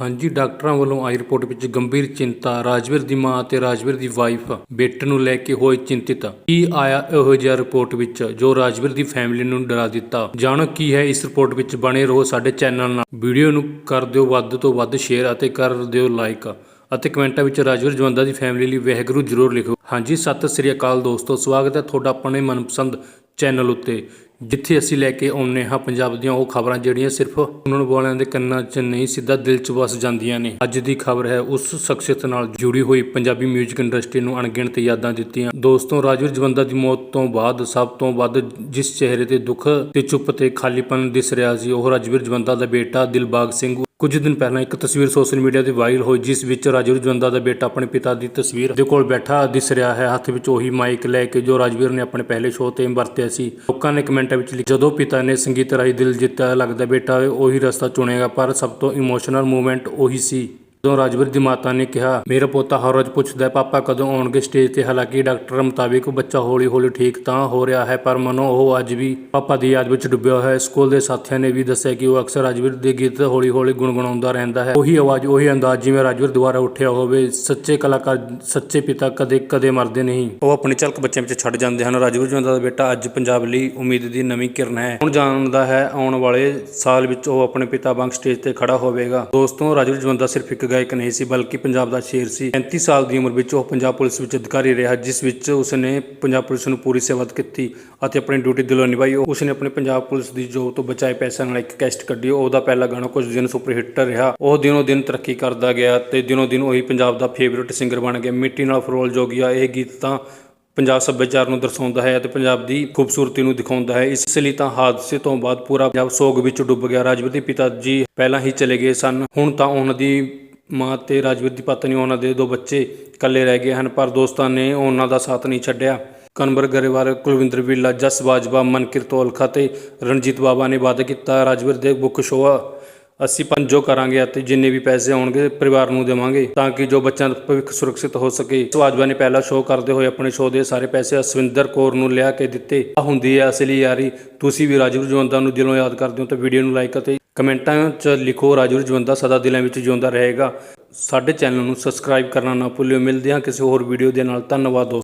ਹਾਂਜੀ, ਡਾਕਟਰਾਂ ਵੱਲੋਂ ਆਈ ਰਿਪੋਰਟ ਵਿੱਚ ਗੰਭੀਰ ਚਿੰਤਾ, ਰਾਜਵੀਰ ਦੀ ਮਾਂ ਅਤੇ ਰਾਜਵੀਰ ਦੀ ਵਾਈਫ ਬੇਟੇ ਨੂੰ ਲੈ ਕੇ ਹੋਏ ਚਿੰਤਿਤ। ਕੀ ਆਇਆ ਇਹੋ ਜਿਹਾ ਰਿਪੋਰਟ ਵਿੱਚ ਜੋ ਰਾਜਵੀਰ ਦੀ ਫੈਮਿਲੀ ਨੂੰ ਡਰਾ ਦਿੱਤਾ? ਜਾਣੋ ਕੀ ਹੈ ਇਸ ਰਿਪੋਰਟ ਵਿੱਚ ਬਣੇ ਰਹੋ ਸਾਡੇ ਚੈਨਲ ਨਾਲ। ਵੀਡੀਓ ਨੂੰ ਕਰ ਦਿਓ ਵੱਧ ਤੋਂ ਵੱਧ ਸ਼ੇਅਰ ਅਤੇ ਕਰ ਦਿਓ ਲਾਈਕ ਅਤੇ ਕਮੈਂਟਾਂ ਵਿੱਚ ਰਾਜਵੀਰ ਜਵੰਦਾ ਦੀ ਫੈਮਿਲੀ ਲਈ ਵਹਿਗੁਰੂ ਜ਼ਰੂਰ ਲਿਖੋ। ਹਾਂਜੀ, ਸਤਿ ਸ੍ਰੀ ਅਕਾਲ ਦੋਸਤੋ, ਸਵਾਗਤ ਹੈ ਤੁਹਾਡਾ ਆਪਣੇ ਮਨਪਸੰਦ ਚੈਨਲ ਉੱਤੇ, ਜਿੱਥੇ ਅਸੀਂ ਲੈ ਕੇ ਆਉਂਦੇ ਹਾਂ ਪੰਜਾਬ ਦੀਆਂ ਉਹ ਖਬਰਾਂ ਜਿਹੜੀਆਂ ਸਿਰਫ ਸੁਣਨ ਵਾਲਿਆਂ ਦੇ ਕੰਨਾਂ 'ਚ ਨਹੀਂ, ਸਿੱਧਾ ਦਿਲ 'ਚ ਵਸ ਜਾਂਦੀਆਂ ਨੇ। ਅੱਜ ਦੀ ਖਬਰ ਹੈ, ਉਸ ਸ਼ਖਸੀਅਤ ਨਾਲ ਜੁੜੀ ਹੋਈ ਪੰਜਾਬੀ 뮤직 ਇੰਡਸਟਰੀ ਨੂੰ ਅਣਗਿਣਤ ਯਾਦਾਂ ਦਿੱਤੀਆਂ। ਦੋਸਤੋ ਰਾਜਵੀਰ ਜਵੰਦਾ ਦੀ ਮੌਤ ਤੋਂ ਬਾਅਦ, ਸਭ ਤੋਂ ਵੱਧ ਜਿਸ ਚਿਹਰੇ ਤੇ ਦੁੱਖ ਤੇ ਚੁੱਪ ਤੇ ਖਾਲੀਪਨ ਦਿਸ ਰਿਹਾ ਸੀ, ਉਹ ਰਾਜਵੀਰ ਜਵੰਦਾ ਦਾ ਬੇਟਾ ਦਿਲਬਾਗ ਸਿੰਘ ਕੁਝ ਦਿਨ ਪਹਿਲਾਂ ਇੱਕ ਤਸਵੀਰ ਸੋਸ਼ਲ ਮੀਡੀਆ ਤੇ ਵਾਇਰਲ ਹੋਈ, ਜਿਸ ਵਿੱਚ ਰਾਜਵੀਰ ਜਵੰਦਾ ਦਾ ਬੇਟਾ ਆਪਣੇ ਪਿਤਾ ਦੀ ਤਸਵੀਰ ਦੇ ਕੋਲ ਬੈਠਾ ਦਿਸ ਰਿਹਾ ਹੈ। ਹੱਥ ਵਿੱਚ ਉਹੀ ਮਾਈਕ ਲੈ ਕੇ ਜੋ ਰਾਜਵੀਰ ਨੇ ਆਪਣੇ ਪਹਿਲੇ ਸ਼ੋਅ ਤੇ ਵਰਤਿਆ ਸੀ। ਲੋਕਾਂ ਨੇ ਕਮੈਂਟਾਂ ਵਿੱਚ ਲਿਖਿਆ, ਜਦੋਂ ਪਿਤਾ ਨੇ ਸੰਗੀਤ ਰਾਹੀਂ ਦਿਲ ਜਿੱਤਿਆ, ਲੱਗਦਾ ਬੇਟਾ ਉਹੀ ਰਸਤਾ ਚੁਣੇਗਾ, ਪਰ ਸਭ ਤੋਂ ਇਮੋਸ਼ਨਲ ਮੂਮੈਂਟ ਉਹੀ ਸੀ। ਜਦੋਂ ਰਾਜਵੀਰ ਦੀ ਮਾਤਾ ਨੇ ਕਿਹਾ ਮੇਰਾ ਪੋਤਾ ਹਰ ਰੋਜ਼ ਪੁੱਛਦਾ ਹੈ, ਪਾਪਾ ਕਦੋਂ ਆਉਣਗੇ ਸਟੇਜ ਤੇ? ਹਾਲਾਂਕਿ ਡਾਕਟਰ ਮੁਤਾਬਿਕ ਬੱਚਾ ਹੌਲੀ ਹੌਲੀ ਠੀਕ ਤਾਂ ਹੋ ਰਿਹਾ ਹੈ ਪਰ ਮਨੋਂ ਉਹ ਅੱਜ ਵੀ ਪਾਪਾ ਦੀ ਯਾਦ ਵਿੱਚ ਡੁੱਬਿਆ ਹੋਇਆ ਹੈ। ਸਕੂਲ ਦੇ ਸਾਥੀਆਂ ਨੇ ਵੀ ਦੱਸਿਆ ਕਿ ਉਹ ਅਕਸਰ ਰਾਜਵੀਰ ਦੇ ਗੀਤ ਹੌਲੀ ਹੌਲੀ ਗੁੰਗੁਣਾਉਂਦਾ ਰਹਿੰਦਾ ਹੈ। ਉਹੀ ਆਵਾਜ਼ ਉਹੀ ਅੰਦਾਜ਼ ਜਿਵੇਂ ਰਾਜਵੀਰ ਦੁਆਰਾ ਉੱਠਿਆ ਹੋਵੇ ਸੱਚੇ ਕਲਾਕਾਰ ਸੱਚੇ ਪਿਤਾ ਕਦੇ ਕਦੇ ਮਰਦੇ ਨਹੀਂ। ਉਹ ਆਪਣੀ ਝਲਕ ਬੱਚਿਆਂ ਵਿੱਚ ਛੱਡ ਜਾਂਦੇ ਹਨ। ਰਾਜਵੀਰ ਜਵੰਦਾ ਦਾ ਬੇਟਾ ਅੱਜ ਪੰਜਾਬ ਲਈ ਉਮੀਦ ਦੀ ਨਵੀਂ ਕਿਰਨ ਹੈ। ਹੁਣ ਜਾਣਦਾ ਹੈ ਆਉਣ ਵਾਲੇ ਸਾਲ ਵਿੱਚ ਉਹ ਆਪਣੇ ਪਿਤਾ ਵਾਂਗ ਸਟੇਜ ਤੇ ਖੜਾ ਹੋਵੇਗਾ। ਦੋਸਤੋ ਰਾਜਵੀਰ ਜਵੰਦਾ ਸਿਰਫ ਇੱਕ ਗਾਇਕ ਨਹੀਂ ਸੀ, ਬਲਕਿ ਪੰਜਾਬ ਦਾ ਸ਼ੇਰ ਸੀ। 35 ਸਾਲ ਦੀ ਉਮਰ ਵਿੱਚ ਉਹ ਪੰਜਾਬ ਪੁਲਿਸ ਵਿੱਚ ਅਧਿਕਾਰੀ ਰਿਹਾ, ਜਿਸ ਵਿੱਚ ਉਸਨੇ ਪੰਜਾਬ ਪੁਲਿਸ ਨੂੰ ਪੂਰੀ ਸੇਵਾ ਕੀਤੀ ਅਤੇ ਆਪਣੀ ਡਿਊਟੀ ਦਿਲੋਂ ਨਿਭਾਈ। ਉਸਨੇ ਆਪਣੇ ਪੰਜਾਬ ਪੁਲਿਸ ਦੀ ਜੋਬ ਤੋਂ ਬਚਾਏ ਪੈਸਿਆਂ ਨਾਲ ਇੱਕ ਕੈਸਟ ਕੱਢੀ। ਉਹਦਾ ਪਹਿਲਾ ਗਾਣਾ ਕੁਝ ਦਿਨ ਸੁਪਰ ਹਿੱਟ ਰਿਹਾ। ਉਹ ਦਿਨੋ ਦਿਨ ਤਰੱਕੀ ਕਰਦਾ ਗਿਆ ਤੇ ਦਿਨੋ ਦਿਨ ਉਹੀ ਪੰਜਾਬ ਦਾ ਫੇਵਰਿਟ ਸਿੰਗਰ ਬਣ ਗਿਆ। ਮਿੱਟੀ ਨਾਲ ਫਰੋਲ ਜੋਗੀਆ ਇਹ ਗੀਤ ਤਾਂ ਪੰਜਾਬ ਸੱਭਿਆਚਾਰ ਨੂੰ ਦਰਸਾਉਂਦਾ ਹੈ ਅਤੇ ਪੰਜਾਬ ਦੀ ਖੂਬਸੂਰਤੀ ਨੂੰ ਦਿਖਾਉਂਦਾ ਹੈ। ਇਸ ਲਈ ਤਾਂ ਹਾਦਸੇ ਤੋਂ ਬਾਅਦ ਪੂਰਾ ਪੰਜਾਬ ਸੋਗ ਵਿੱਚ ਡੁੱਬ ਗਿਆ। ਰਾਜਵੀਰ ਪਿਤਾ ਜੀ ਪਹਿਲਾਂ ਹੀ ਚਲੇ ਗਏ ਸਨ। ਹੁਣ ਤਾਂ ਉਹਨਾਂ ਦੀ ਮਾਂ ਤੇ ਰਾਜਵੀਰ ਦੀ ਪਤਨੀ, ਉਹਨਾਂ ਦੇ ਦੋ ਬੱਚੇ ਇਕੱਲੇ ਰਹਿ ਗਏ ਹਨ, ਪਰ ਦੋਸਤਾਂ ਨੇ ਉਹਨਾਂ ਦਾ ਸਾਥ ਨਹੀਂ ਛੱਡਿਆ। ਕਨਵਰ ਗਰੇਵਾਲ, ਕੁਲਵਿੰਦਰ ਵਿੱਲਾ ਜਸ ਬਾਜਵਾ, ਮਨਕਿਰਤ ਔਲਖਾ ਤੇ ਰਣਜੀਤ ਬਾਵਾ ਨੇ ਵਾਅਦਾ ਕੀਤਾ ਰਾਜਵੀਰ ਦੇ ਬੁੱਕ ਸ਼ੋਅ, ਅਸੀਂ ਪੰਜੋ ਕਰਾਂਗੇ ਅਤੇ ਜਿੰਨੇ ਵੀ ਪੈਸੇ ਆਉਣਗੇ ਪਰਿਵਾਰ ਨੂੰ ਦੇਵਾਂਗੇ ਤਾਂ ਕਿ ਜੋ ਬੱਚਿਆਂ ਦਾ ਭਵਿੱਖ ਸੁਰੱਖਿਅਤ ਹੋ ਸਕੇ। ਸਵਾਜਵਾ ਨੇ ਪਹਿਲਾ ਸ਼ੋਅ ਕਰਦੇ ਹੋਏ ਆਪਣੇ ਸ਼ੋਅ ਦੇ ਸਾਰੇ ਪੈਸੇ ਅਸਵਿੰਦਰ ਕੌਰ ਨੂੰ ਲਿਆ ਕੇ ਦਿੱਤੇ। ਆ ਹੁੰਦੀ ਹੈ ਅਸਲੀ ਯਾਰੀ, ਤੁਸੀਂ ਵੀ ਰਾਜਵੀਰ ਜਵੰਦਾ ਨੂੰ ਦਿਲੋਂ ਯਾਦ ਕਰਦੇ ਹੋ ਤਾਂ ਵੀਡੀਓ ਨੂੰ ਲਾਈਕ ਅਤੇ ਕਮੈਂਟਾਂ 'ਚ ਲਿਖੋ, ਰਾਜੂ ਜਵੰਦਾ ਸਦਾ ਦਿਲਾਂ ਵਿੱਚ ਜਿਉਂਦਾ ਰਹੇਗਾ। ਸਾਡੇ ਚੈਨਲ ਨੂੰ ਸਬਸਕ੍ਰਾਈਬ ਕਰਨਾ ਨਾ ਭੁੱਲਿਓ। ਮਿਲਦੇ ਹਾਂ ਕਿਸੇ ਹੋਰ ਵੀਡੀਓ ਦੇ ਨਾਲ। ਧੰਨਵਾਦ ਦੋਸਤੋ।